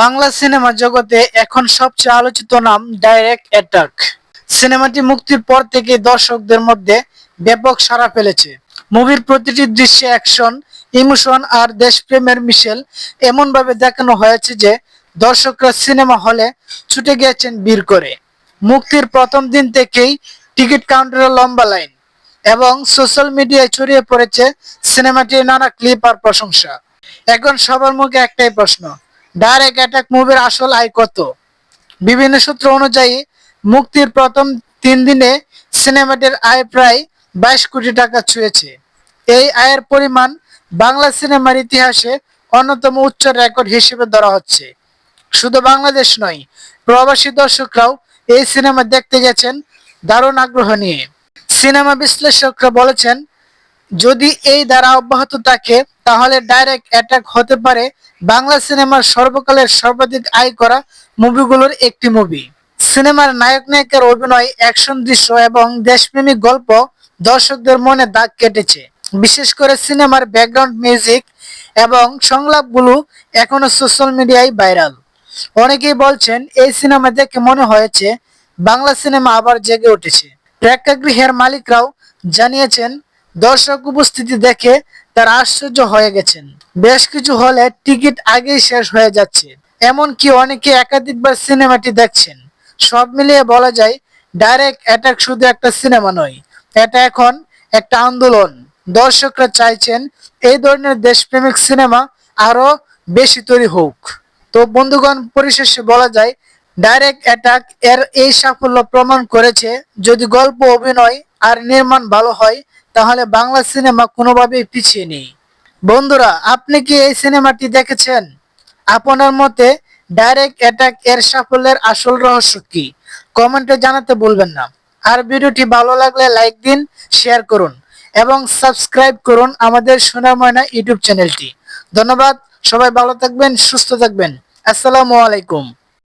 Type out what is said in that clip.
Bangla cinema জগতে এখন সবচেয়ে আলোচিত নাম ডাইরেক্ট অ্যাটাক সিনেমাটি মুক্তির পর থেকে দর্শকদের মধ্যে ব্যাপক সাড়া ফেলেছে। মুভির প্রতিটি দৃশ্যে অ্যাকশন ইমোশন আর দেশপ্রেমের মিশেল এমনভাবে দেখানো হয়েছে যে দর্শকরা সিনেমা হলে ছুটে গিয়েছেন বীর করে। মুক্তির প্রথম দিন থেকেই টিকিট কাউন্টারে লম্বা লাইন। এবং সোশ্যাল মিডিয়ায় ছড়িয়ে পড়েছে সিনেমাটির নানা ক্লিপ আর প্রশংসা। এখন সবার মুখে একটাই প্রশ্ন ডাইরেক্ট অ্যাটাক মুভির আসল আয় কত? বিভিন্ন সূত্র অনুযায়ী, মুক্তির প্রথম তিন দিনে সিনেমাটির আয় প্রায় বাইশ কোটি টাকা ছুঁয়েছে। এই আয়ের পরিমাণ বাংলা সিনেমার ইতিহাসে অন্যতম উচ্চ রেকর্ড হিসেবে ধরা হচ্ছে। শুধু বাংলাদেশ নয়, প্রবাসী দর্শকরাও এই সিনেমা দেখতে গেছেন দারুণ আগ্রহ নিয়ে। সিনেমা বিশ্লেষকরা বলেছেন, যদি এই ধারা অব্যাহত থাকে, তাহলে ডাইরেক্ট অ্যাটাক হতে পারে বাংলা সিনেমার সর্বকালের সর্বাধিক আয় করা মুভিগুলোর একটি মুভি। সিনেমার নায়ক নায়িকার অভিনয়, অ্যাকশন দৃশ্য এবং দেশপ্রেমিক গল্প দর্শকদের মনে দাগ কেটেছে। বিশেষ করে সিনেমার ব্যাকগ্রাউন্ড মিউজিক এবং সংলাপগুলো এখনও সোশ্যাল মিডিয়ায় ভাইরাল অনেকেই বলছেন, এই সিনেমা দেখে মনে হয়েছে বাংলা সিনেমা আবার জেগে উঠেছে। প্রেক্ষাগৃহের মালিকরাও জানিয়েছেন, দর্শক উপস্থিতি দেখে তারা আশ্চর্য হয়ে গেছেন। বেশ কিছু হলে টিকিট আগেই শেষ হয়ে যাচ্ছে। এমনকি অনেকে একাধিকবার সিনেমাটি দেখছেন। সব মিলিয়ে বলা যায়, ডাইরেক্ট অ্যাটাক শুধু একটা সিনেমা নয়, এটা এখন একটা আন্দোলন। দর্শকরা চাইছেন এই ধরনের দেশপ্রেমিক সিনেমা আরও বেশি তৈরি হোক। তো বন্ধুগণ, পরিশেষে বলা যায় ডাইরেক্ট অ্যাটাক এর এই সাফল্য প্রমাণ করেছে, যদি গল্প, অভিনয় আর নির্মাণ ভালো হয়, তাহলে বাংলা সিনেমা কোনোভাবেই পিছিয়ে নেই। বন্ধুরা, আপনি কি এই সিনেমাটি দেখেছেন? আপনার মতে ডাইরেক্ট অ্যাটাক এর সাফল্যের আসল রহস্য কি? কমেন্টে জানাতে বলবেন না। আর ভিডিওটি ভালো লাগলে লাইক দিন, শেয়ার করুন এবং সাবস্ক্রাইব করুন আমাদের সোনার ময়না ইউটিউব চ্যানেলটি। ধন্যবাদ, সবাই ভালো থাকবেন, সুস্থ থাকবেন। আসসালামু আলাইকুম।